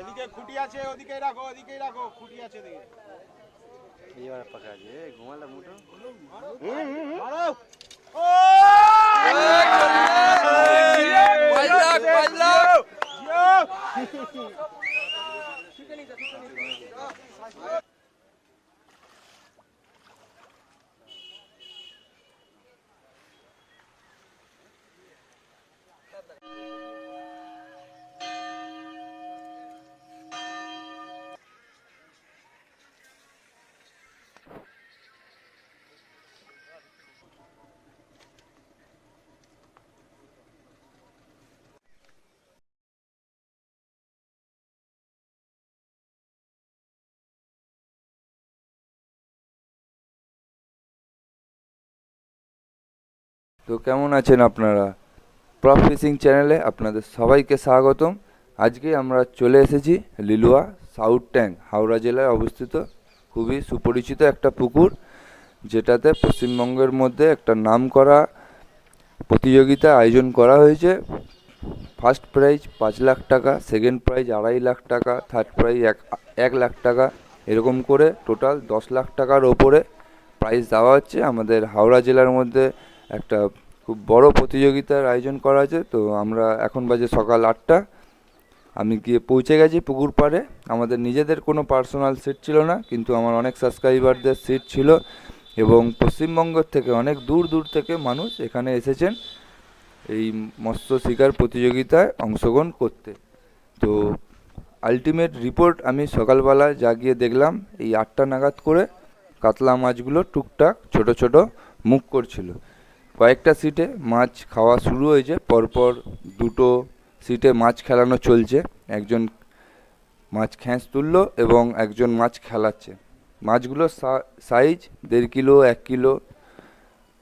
এদিকে খুঁটি আছে ওদিকে রাখো ওদিকে রাখো খুঁটি আছে দেখে এইবার পাকা আছে। ঘুমালে মুঠো মারো ও পাঁচ লাখ পাঁচ লাখ তো কেমন আছেন আপনারা? প্রফ ফিশিং চ্যানেলে আপনাদের সবাইকে স্বাগতম। আজকে আমরা চলে এসেছি লিলুয়া সাউথ ট্যাঙ্ক হাওড়া জেলায় অবস্থিত। খুবই সুপরিচিত একটা পুকুর, যেটাতে পশ্চিমবঙ্গের মধ্যে একটা নামকরা প্রতিযোগিতা আয়োজন করা হয়েছে। ফার্স্ট প্রাইজ পাঁচ লাখ টাকা সেকেন্ড প্রাইজ আড়াই লাখ টাকা থার্ড প্রাইজ এক এক লাখ টাকা, এরকম করে টোটাল দশ লাখ টাকার ওপরে প্রাইজ দেওয়া হচ্ছে। আমাদের হাওড়া জেলার মধ্যে একটা খুব বড় প্রতিযোগিতার আয়োজন করা আছে তো আমরা এখন বাজে সকাল আটটা। আমি গিয়ে পৌঁছে গেছি পুকুর পাড়ে। আমাদের নিজেদের কোনো পার্সোনাল সিট ছিল না, কিন্তু আমার অনেক সাবস্ক্রাইবারদের সিট ছিল এবং পশ্চিমবঙ্গ থেকে অনেক দূর দূর থেকে মানুষ এখানে এসেছেন এই মৎস্য শিকার প্রতিযোগিতায় অংশগ্রহণ করতে। তো আলটিমেট রিপোর্ট আমি সকালবেলা জাগিয়ে দেখলাম, এই আটটা নাগাদ করে কাতলা মাছগুলো টুকটাক ছোট ছোট মুখ করছিল। কয়েকটা সিটে মাছ খাওয়া শুরু হয়েছে, পরপর দুটো সিটে মাছ খেলানো চলছে। একজন মাছ খ্যাঁচ তুললো এবং একজন মাছ খেলাচ্ছে। মাছগুলোর সাইজ দেড় কিলো, এক কিলো,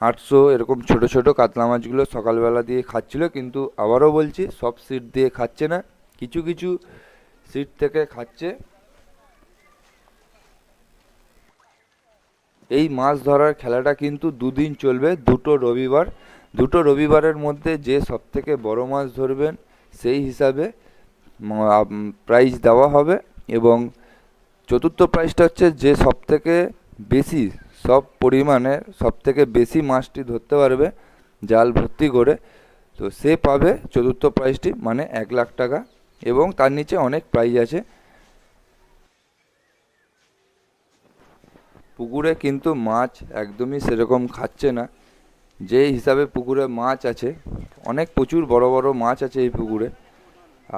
আটশো এরকম ছোট ছোট কাতলা মাছগুলো সকালবেলা দিয়ে খাচ্ছিল, কিন্তু আবারও বলছি সব সিট দিয়ে খাচ্ছে না। কিছু কিছু সিট থেকে খাচ্ছে। এই মাছ ধরার খেলাটা কিন্তু দুদিন চলবে, দুটো রবিবার। দুটো রবিবারের মধ্যে যে সবথেকে বড় মাছ ধরবেন সেই হিসাবে প্রাইজ দেওয়া হবে এবং চতুর্থ প্রাইজটা হচ্ছে যে সবথেকে বেশি, সব পরিমাণে সবথেকে বেশি মাছটি ধরতে পারবে, জাল ভর্তি করে। তো সে পাবে চতুর্থ প্রাইজটি মানে এক লাখ টাকা। এবং তার নিচে অনেক প্রাইজ আছে। পুকুরে কিন্তু মাছ একদমই সেরকম খাচ্ছে না। যে হিসাবে পুকুরে মাছ আছে, অনেক প্রচুর বড় বড় মাছ আছে এই পুকুরে।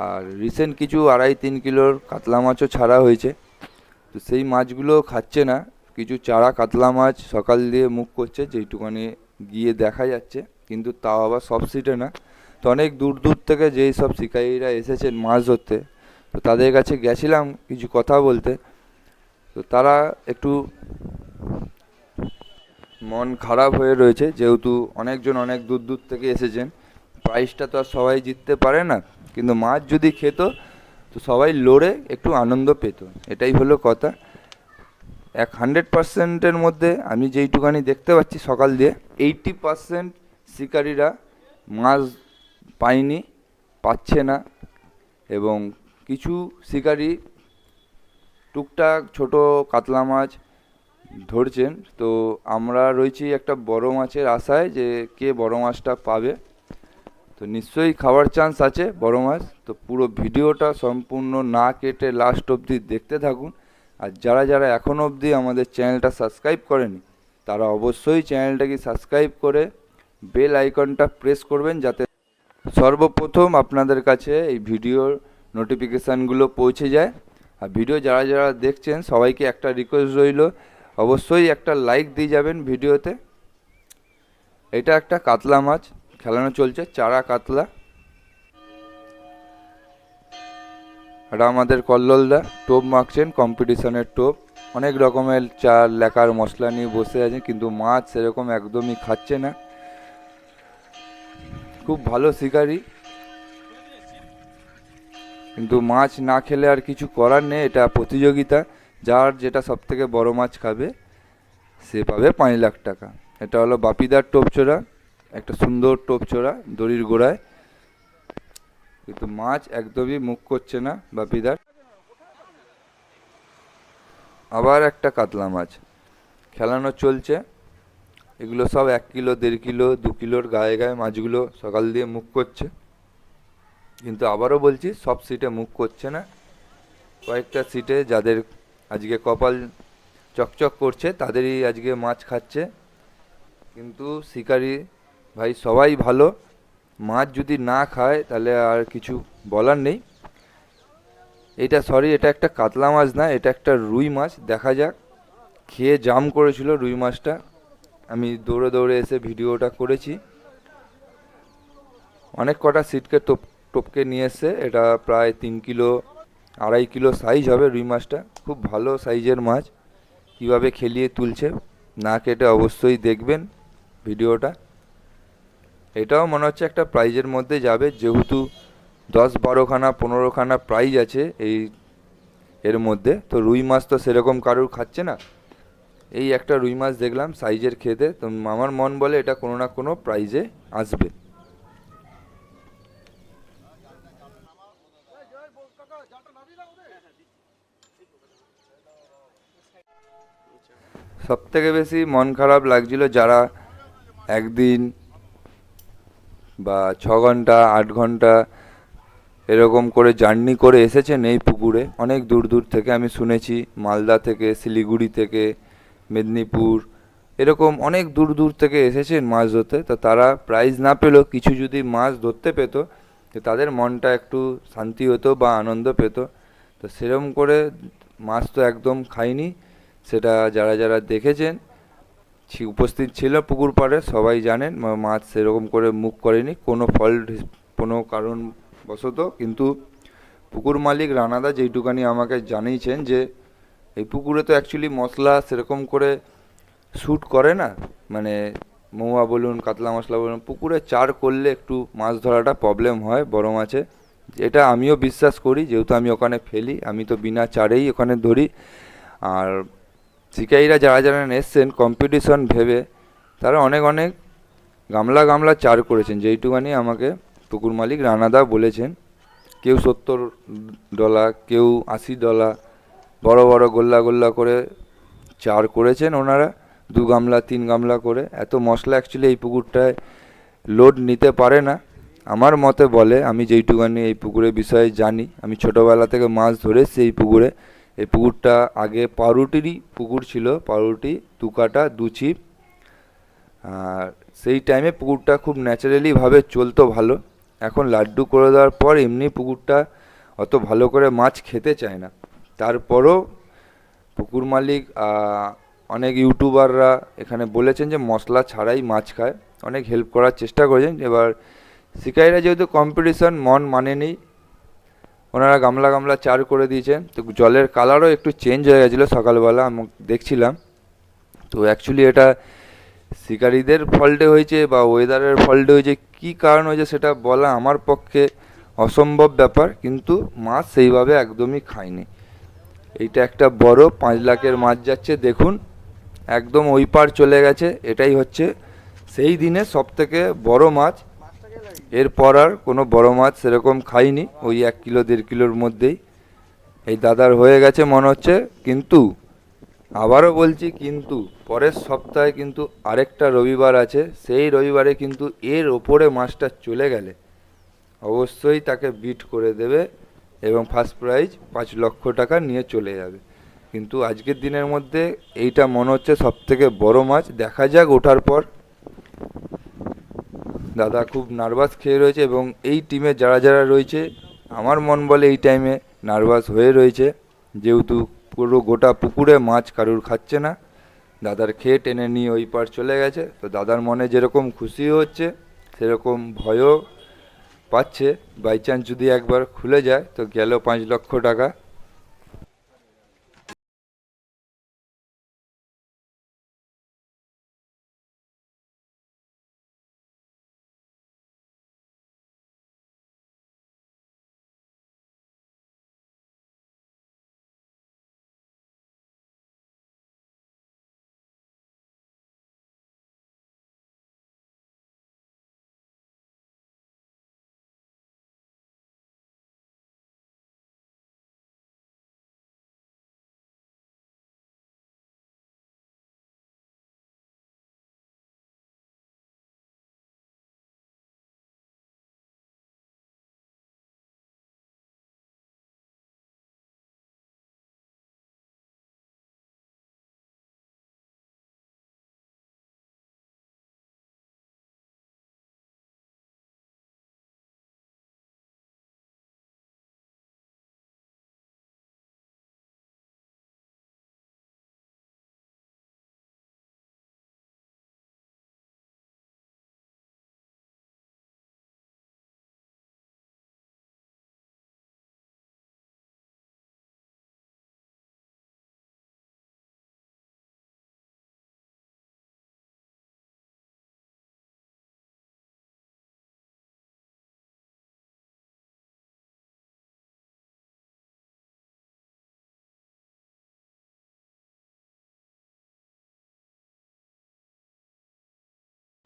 আর রিসেন্ট কিছু আড়াই তিন কিলোর কাতলা মাছও ছাড়া হয়েছে। তো সেই মাছগুলো খাচ্ছে না। কিছু চারা কাতলা মাছ সকাল দিয়ে মুখ করছে, যেইটুকানি গিয়ে দেখা যাচ্ছে, কিন্তু তাও আবার সব সিটে না। তো অনেক দূর দূর থেকে যেই সব শিকারীরা এসেছেন মাছ ধরতে, তো তাদের কাছে গেছিলাম কিছু কথা বলতে। তো তারা একটু মন খারাপ হয়ে রয়েছে, যেহেতু অনেকজন অনেক দূর দূর থেকে এসেছেন। প্রাইজটা তো আর সবাই জিততে পারে না, কিন্তু মাছ যদি খেত, তো সবাই লড়ে একটু আনন্দ পেত। এটাই হলো কথা। এক হান্ড্রেড পার্সেন্টের মধ্যে আমি যেইটুকানি দেখতে পাচ্ছি সকাল দিয়ে এইটটি পার্সেন্ট শিকারীরা মাছ পায়নি, পাচ্ছে না। এবং কিছু শিকারী টুকটাক ছোট কাতলা মাছ ধরছেন। তো আমরা রয়েছি একটা বড় মাছের আশায় যে কে বড় মাছটা পাবে। তো নিশ্চয়ই খাওয়ার চান্স আছে বড় মাছ। তো পুরো ভিডিওটা সম্পূর্ণ না কেটে লাস্ট অবধি দেখতে থাকুন। আর যারা যারা এখনও অবধি আমাদের চ্যানেলটা সাবস্ক্রাইব করেনি, তারা অবশ্যই চ্যানেলটাকে সাবস্ক্রাইব করে বেল আইকনটা প্রেস করবেন যাতে সর্বপ্রথম আপনাদের কাছে এই ভিডিওর নোটিফিকেশানগুলো পৌঁছে যায়। আর ভিডিও যারা যারা দেখছেন, সবাইকে একটা রিকোয়েস্ট রইল। অবশ্যই একটা লাইক দিয়ে যাবেন ভিডিওতে। এটা একটা কাতলা মাছ, খেলানো চলছে, চারা কাতলা। এটা আমাদের কল্লোলদা টোপ মাখছেন কম্পিটিশনের টোপ। অনেক রকমের চাল লেখার মশলা নিয়ে বসে আছেন, কিন্তু মাছ সেরকম একদমই খাচ্ছে না। খুব ভালো শিকারি। কিন্তু মাছ না খেলে আর কিছু করার নেই, এটা প্রতিযোগিতা। যার যেটা সব থেকে বড় মাছ খাবে, সে পাবে পাঁচ লাখ টাকা। এটা হলো বাপিদার টোপচোরা একটা সুন্দর টোপচোরা দড়ির গোড়ায়। কিন্তু মাছ একদমই মুখ করছে না বাপিদার। আবার একটা কাতলা মাছ, খেলানো চলছে। এগুলো সব এক কিলো, দেড় কিলো, দু কিলোর গায়ে গায়ে মাছগুলো সকাল দিয়ে মুখ করছে। কিন্তু আবারও বলছি, সব সিটে মুখ করছে না। কয়েকটা সিটে যাদের আজকে কপাল চকচক করছে, তাদেরই আজকে মাছ খাচ্ছে। কিন্তু শিকারি ভাই সবাই ভালো। মাছ যদি না খায়, তাহলে আর কিছু বলার নেই। এটা সরি এটা একটা কাতলা মাছ না, এটা একটা রুই মাছ। দেখা যাক, খেয়ে জাম করেছিল রুই মাছটা। আমি দৌড়ে দৌড়ে এসে ভিডিওটা করেছি। অনেক কটা সিটকে টপ টপকে নিয়ে এসছে এটা প্রায় তিন কিলো, আড়াই কিলো সাইজ হবে রুই মাছটা। খুব ভালো সাইজের মাছ। কীভাবে খেলিয়ে তুলছে, না কেটে অবশ্যই দেখবেন ভিডিওটা। এটাও মনে হচ্ছে একটা প্রাইজের মধ্যে যাবে। যেহেতু দশ বারোখানা পনেরোখানা প্রাইজ আছে এই এর মধ্যে। তো রুই মাছ তো সেরকম কারুর খাচ্ছে না। এই একটা রুই মাছ দেখলাম সাইজের খেতে। তো আমার মন বলে এটা কোনো না কোনো প্রাইজে আসবে। সব থেকে বেশি মন খারাপ লাগছিল যারা একদিন বা ছ ঘণ্টা, আট ঘণ্টা এরকম করে জার্নি করে এসেছেন এই পুকুরে। অনেক দূর দূর থেকে আমি শুনেছি, মালদা থেকে, শিলিগুড়ি থেকে, মেদিনীপুর, এরকম অনেক দূর দূর থেকে এসেছেন মাছ ধরতে। তো তারা প্রাইজ না পেলেও কিছু যদি মাছ ধরতে পেতো, তো তাদের মনটা একটু শান্তি হতো বা আনন্দ পেতো। তো সেরকম করে মাছ তো একদম খাইনি। সেটা যারা যারা দেখেছেন উপস্থিত ছিল পুকুর পাড়ে, সবাই জানেন মাছ সেরকম করে মুখ করেনি, কোনো ফল্ট কোনো কারণ বশত, কিন্তু পুকুর মালিক রানাদা যেইটুকানি আমাকে জানিয়েছেন যে, এই পুকুরে তো অ্যাকচুয়ালি মশলা সেরকম করে শ্যুট করে না মানে মৌয়া বলুন, কাতলা মশলা বলুন, পুকুরে চার করলে একটু মাছ ধরাটা প্রবলেম হয় বড় মাছে এটা আমিও বিশ্বাস করি, যেহেতু আমি ওখানে ফেলি, আমি তো বিনা চারেই ওখানে ধরি, আর শিকারীরা যারা যারা এসছেন কম্পিটিশন ভেবে তারা অনেক অনেক গামলা গামলা চার করেছেন। যেইটুকানি আমাকে পুকুর মালিক রানাদা বলেছেন, কেউ সত্তর ডলা, কেউ আশি ডলা, বড় বড় গোল্লা গোল্লা করে চার করেছেন ওনারা, দু গামলা, তিন গামলা করে। এত মশলা অ্যাকচুয়ালি এই পুকুরটায় লোড নিতে পারে না। আমার মতে বলে, আমি যেইটুকানি এই পুকুরের বিষয়ে জানি, আমি ছোটোবেলা থেকে মাছ ধরে এসেছি এই পুকুরে। এই পুকুরটা আগে পাউরুটিরই পুকুর ছিল, পাউরুটি দু কাটা দু ছিপ। আর সেই টাইমে পুকুরটা খুব ন্যাচারালিভাবে চলতো ভালো। এখন লাড্ডু করে দেওয়ার পর এমনি পুকুরটা অত ভালো করে মাছ খেতে চায় না। তারপরও পুকুর মালিক অনেক ইউটিউবাররা এখানে বলেছেন যে মশলা ছাড়াই মাছ খায়। অনেক হেল্প করার চেষ্টা করেছেন। এবার শিকারীরা যেহেতু কম্পিটিশন মন মানেনি ওনারা গামলা গামলা চার করে দিয়েছেন তো জলের কালারও একটু চেঞ্জ হয়ে গেছিল সকালবেলা, আমি দেখছিলাম। তো অ্যাকচুয়ালি এটা শিকারীদের ফল্টে হয়েছে বা ওয়েদারের ফল্টে হয়েছে, কী কারণ হয়েছে সেটা বলা আমার পক্ষে অসম্ভব ব্যাপার, কিন্তু মাছ সেইভাবে একদমই খায়নি। এইটা একটা বড় পাঁচ লাখের মাছ যাচ্ছে, দেখুন, একদম ওই পার চলে গেছে, এটাই হচ্ছে। সেই দিনে সব থেকে বড় মাছ এরপর আর কোনো বড় মাছ সেরকম খাইনি, ওই এক কিলো, দেড় কিলোর মধ্যেই। এই দাদার হয়ে গেছে মনে হচ্ছে, কিন্তু আবারও বলছি কিন্তু পরের সপ্তাহে কিন্তু আরেকটা রবিবার আছে, সেই রবিবারে কিন্তু এর ওপরে মাছটা চলে গেলে অবশ্যই তাকে বিট করে দেবে এবং ফার্স্ট প্রাইজ পাঁচ লক্ষ টাকা নিয়ে চলে যাবে। কিন্তু আজকের দিনের মধ্যে এইটা মনে হচ্ছে সব থেকে বড় মাছ, দেখা যাক ওঠার পর। দাদা খুব নার্ভাস খেয়ে রয়েছে এবং এই টিমে যারা যারা রয়েছে, আমার মন বলে এই টাইমে নার্ভাস হয়ে রয়েছে। যেহেতু পুরো গোটা পুকুরে মাছ কারুর খাচ্ছে না, দাদার খেয়ে টেনে নিয়ে ওই পার চলে গেছে। তো দাদার মনে যেরকম খুশি হচ্ছে, সেরকম ভয়ও পাচ্ছে। বাই চান্স যদি একবার খুলে যায়, তো গেল পাঁচ লক্ষ টাকা।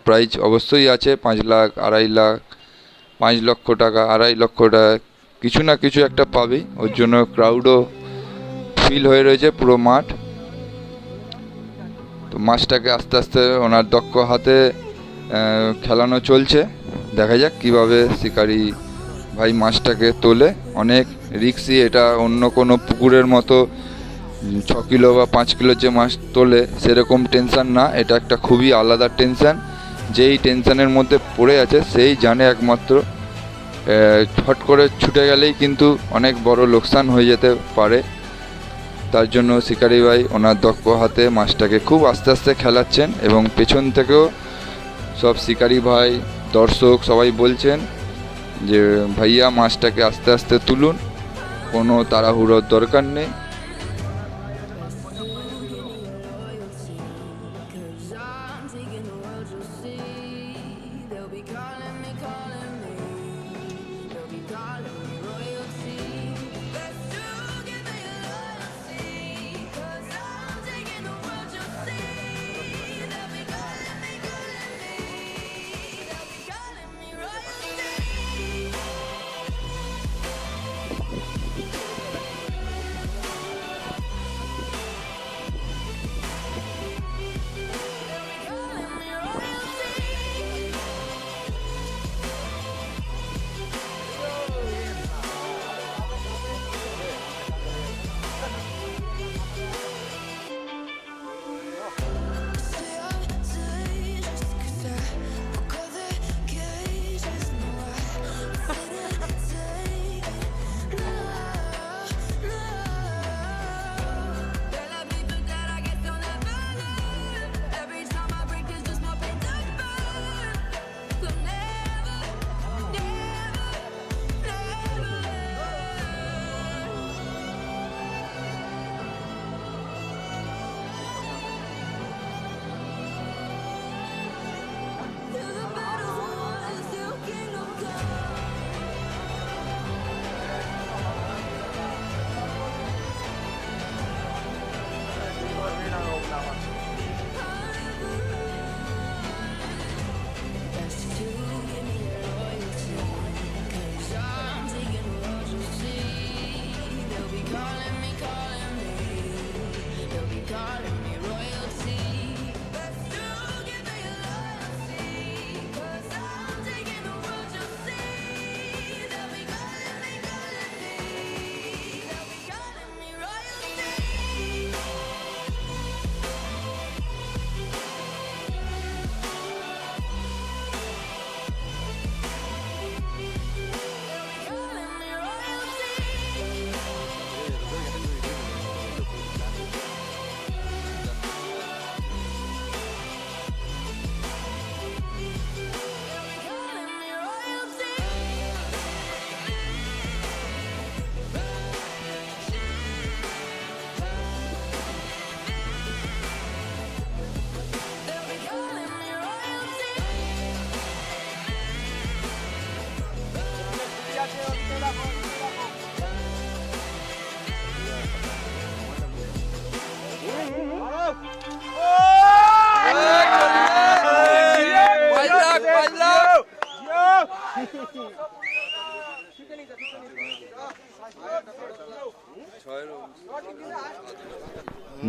প্রাইজ অবশ্যই আছে, পাঁচ লাখ, আড়াই লাখ, পাঁচ লক্ষ টাকা, আড়াই লক্ষ টাকা, কিছু না কিছু একটা পাবেই ওর জন্য ক্রাউডও ফিল হয়ে রয়েছে পুরো মাঠ। তো মাছটাকে আস্তে আস্তে ওনার দক্ষ হাতে খেলানো চলছে। দেখা যাক কীভাবে শিকারি ভাই মাছটাকে তোলে। অনেক রিক্সি এটা অন্য কোনো পুকুরের মতো ছ কিলো বা পাঁচ কিলো যে মাছ তোলে, সেরকম টেনশন না। এটা একটা খুবই আলাদা টেনশন যেই টেনশনের মধ্যে পড়ে আছে, সেই জানে একমাত্র হট করে ছুটে গেলেই কিন্তু অনেক বড় লোকসান হয়ে যেতে পারে। তার জন্য শিকারি ভাই ওনার দক্ষ হাতে মাছটাকে খুব আস্তে আস্তে খেলাচ্ছেন এবং পেছন থেকেও সব শিকারি ভাই, দর্শক সবাই বলছেন যে, ভাইয়া, মাছটাকে আস্তে আস্তে তুলুন, কোনো তাড়াহুড়োর দরকার নেই।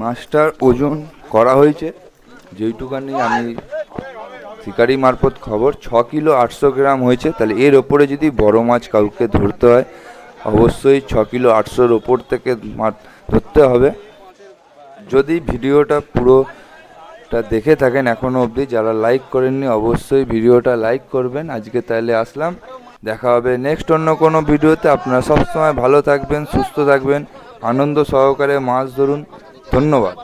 মাছটার ওজন করা হয়েছে। যেইটুকানি আমি শিকারি মারফত খবর, ছ কিলো আটশো গ্রাম হয়েছে। তাহলে এর ওপরে যদি বড় মাছ কাউকে ধরতে হয়, অবশ্যই ছ কিলো আটশোর ওপর থেকে ধরতে হবে। যদি ভিডিওটা পুরোটা দেখে থাকেন এখনও অবধি, যারা লাইক করেননি অবশ্যই ভিডিওটা লাইক করবেন। আজকে তাহলে আসলাম। দেখা হবে নেক্সট অন্য কোনো ভিডিওতে। আপনারা সবসময় ভালো থাকবেন, সুস্থ থাকবেন। আনন্দ সহকারে মাছ ধরুন। ধন্যবাদ।